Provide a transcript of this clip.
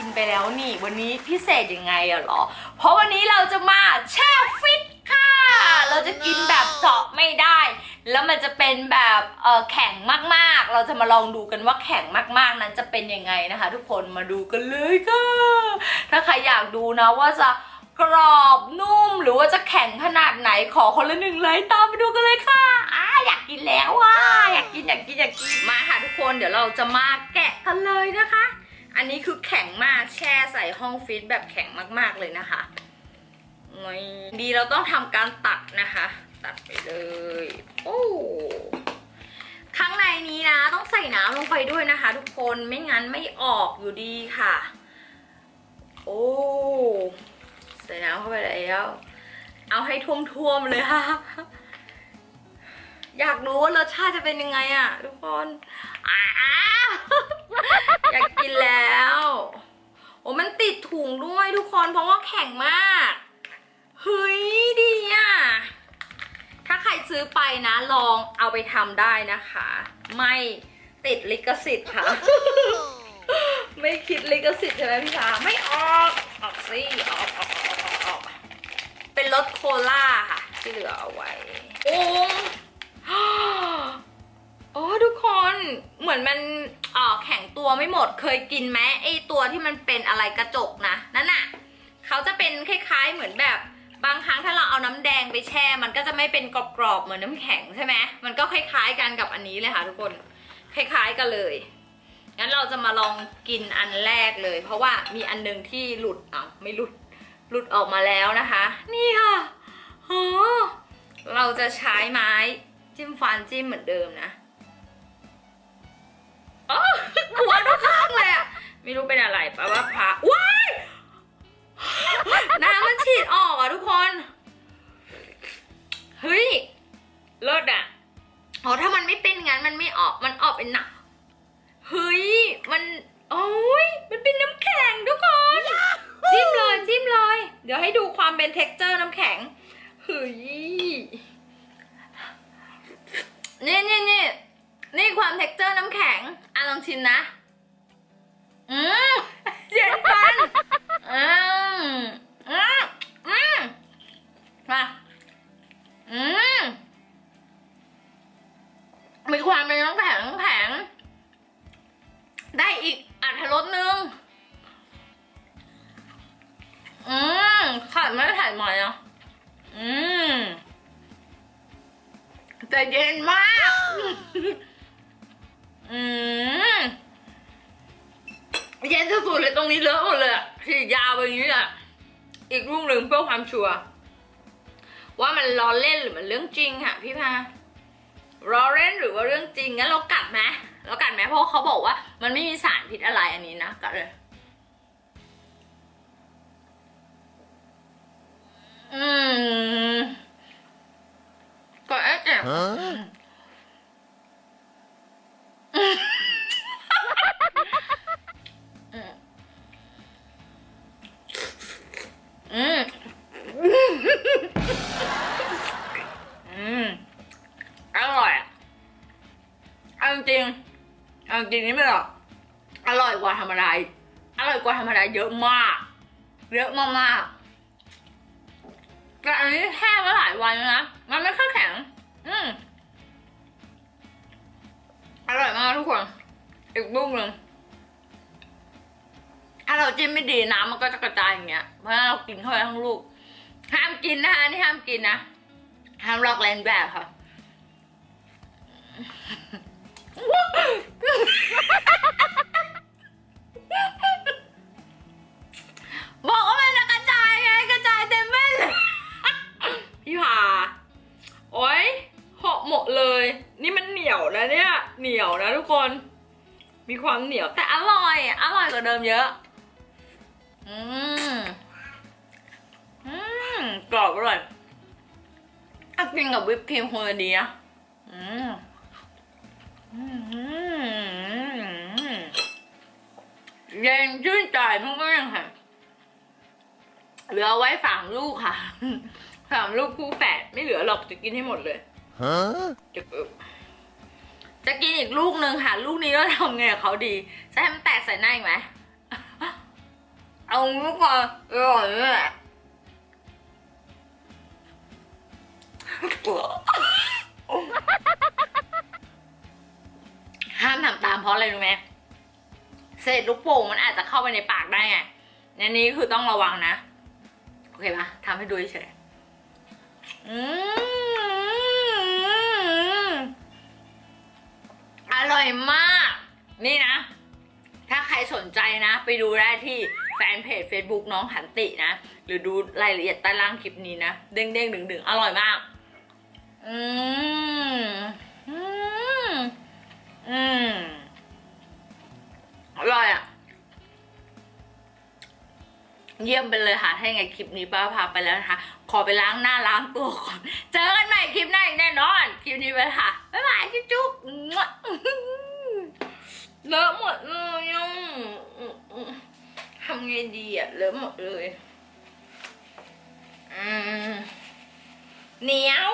ินไปแล้วนี่ วันนี้พิเศษยังไงอะเหรอ เพราะวันนี้เราจะมาแช่ฟิตค่ะ เราจะกินแบบเจาะไม่ได้ แล้วมันจะเป็นแบบเออแข็งมากๆ เราจะมาลองดูกันว่าแข็งมากๆนั้นจะเป็นยังไงนะคะ ทุกคนมาดูกันเลยค่ะ ถ้าใครอยากดูนะว่าจะกรอบนุ่มหรือว่าจะแข็งขนาดไหนขอคนละหนึ่งไลค์ตามไปดูกันเลยค่ะอ่าอยากกินแล้วอะอยากกินอยากกินอยากกินมาค่ะทุกคนเดี๋ยวเราจะมาแกะกันเลยนะคะ อันนี้คือแข็งมากแช่ใส่ห้องฟิตแบบแข็งมากๆเลยนะคะดีเราต้องทำการตัดนะคะ ตัดไปเลย โอ้ข้างในนี้นะต้องใส่น้ำลงไปด้วยนะคะ ทุกคนไม่งั้นไม่ออกอยู่ดีค่ะ โอ้ใส่น้ำเข้าไปแล้วเอาให้ท่วมๆเลยค่ะ อยากรู้ว่ารสชาติจะเป็นยังไงอะ ทุกคนอ้าวอยากกินแล้ว โอ้มันติ ด้วยทุกคนเพราะว่าแข็งมากเฮ้ยดีอะถ้าใครซื้อไปนะลองเอาไปทำได้นะคะ ไม่ติดลิขสิทธิ์ค่ะ ไม่คิดลิขสิทธิ์ใช่ไหมพี่ชาไม่ออกออกสิออกออกออกออกออกเป็นรสโคล่าค่ะ ที่เหลือเอาไว้โอ้โอ้ทุกคนเหมือนมัน ออแข็งตัวไม่หมดเคยกินไหมไอตัวที่มันเป็นอะไรกระจกนะนั่นน่ะเขาจะเป็นคล้ายๆเหมือนแบบบางครั้งถ้าเราเอาน้ำแดงไปแช่ มันก็จะไม่เป็นกรอบๆเหมือนน้ำแข็งใช่ไหมมันก็คล้ายๆกันกับอันนี้เลยค่ะทุกคนคล้ายๆกันเลยงั้นเราจะมาลองกินอันแรกเลย เพราะว่ามีอันหนึงที่หลุดอะไม่หลุดหลุดออกมาแล้วนะคะ นี่ค่ะโหเราจะใช้ไม้จิ้มฟันจิ้มเหมือนเดิมนะ อ๋อหัวทุกข้างเลยอะไม่รู้เป็นอะไรปะว่าพระว้ายน้ำมันฉีดออกอะทุกคน เฮ้ยเลิศอะอ๋อถ้ามันไม่เป็นงั้นมันไม่ออกมันออกเป็นหนักเฮ้ยมันโอ้ยมันเป็นน้ำแข็งทุกคนจิ้มเลยจิ้มเลย เดี๋ยวให้ดูความเป็น t e x t อร์น้ำแข็งเฮ้ย นี่นี่นี่นี่ความ t e x t อร์น้ำแข็ง อะลองชิมนะ อืมเย็นฟัน อืมอืมอืมมาอืมมีความเป็นน้ำแข็งน้ำแข็ง ได้อีกอัตรสหนึ่งอืมขาดไม่ได้ถ่ายใหม่อะอืมแต่เย็นมาก อืมเย็นสุดๆเลยตรงนี้เลอะหมดเลยอะฉีดยาวไปอย่างนี้อะอีกลูกหนึ่งเพื่อความชัวร์ว่ามันล้อเล่นหรือมันเรื่องจริงค่ะพี่พาล้อเล่นหรือว่าเรื่องจริงงั้นเรากัดไหมเรากัดไหมเพราะเขาบอกว่า มันไม่มีสารพิษอะไรอันนี้นะกัดเลยอืมก็เอ๊ะ อาจริงนี่ไม่หรอกอร่อยกว่าธรรมดาอร่อยกว่าธรรมดาเยอะมาก เยอะมากๆแต่อันนี้แช่มาหลายวันแล้วนะมันไม่ค่อยแข็ง อืมอร่อยมากทุกคน อีกลูกหนึ่งถ้าเราจิ้มไม่ดีน้ำมันก็จะกระจายอย่างเงี้ย เพราะฉะนั้นเรากินเข้าไปทั้งลูก ห้ามกินนะคะนี่ห้ามกินนะ ห้ามลอกเลียนแบบค่ะ นี่มันเหนียวนะเนี่ย เหนียวนะทุกคน มีความเหนียวแต่อร่อย อร่อยกว่าเดิมเยอะ อืมอืมกรอบอร่อยถ้ากินกับวิปครีมคงจะดีนะอืมอืมเย็นชื่นใจมากๆค่ะ เหลือไว้ฝากลูกค่ะฝากลูกคู่แฝดไม่เหลือหรอกจะกินให้หมดเลย Huh? จะจะกินอีกลูกหนึ่งค่ะ ลูกนี้เราทำไงกับเขาดีจะให้มันแตกใส่หน้าอีกไหมเอางี้ก่อนอร่อยเลยอะห้ามทำตามเพราะอะไรรู้ไหมเศษลูกโป่งมันอาจจะเข้าไปในปากได้ไงอันนี้คือต้องระวังนะ โอเคปะทำให้ดูเฉยอืม มาก นี่นะ ถ้าใครสนใจนะ ไปดูได้ที่แฟนเพจ Facebook น้องขันตินะ หรือดูรายละเอียดใต้ล่างคลิปนี้นะ เด้งเด้งดึงดึงอร่อยมาก อืม อืม อืม อร่อยอะ เยี่ยมไปเลยค่ะ ถ้าย่างไงคลิปนี้ป้าพาไปแล้วนะคะ ขอไปล้างหน้าล้างตัวก่อน เจอกันใหม่คลิปหน้าอีกแน่นอน คลิปนี้ไปค่ะ บ๊ายบาย จุ๊บจุ๊บ Lỡ mọi người không? Không ừ, ừ. nghe gì ạ, à? lỡ mọi người à, Néo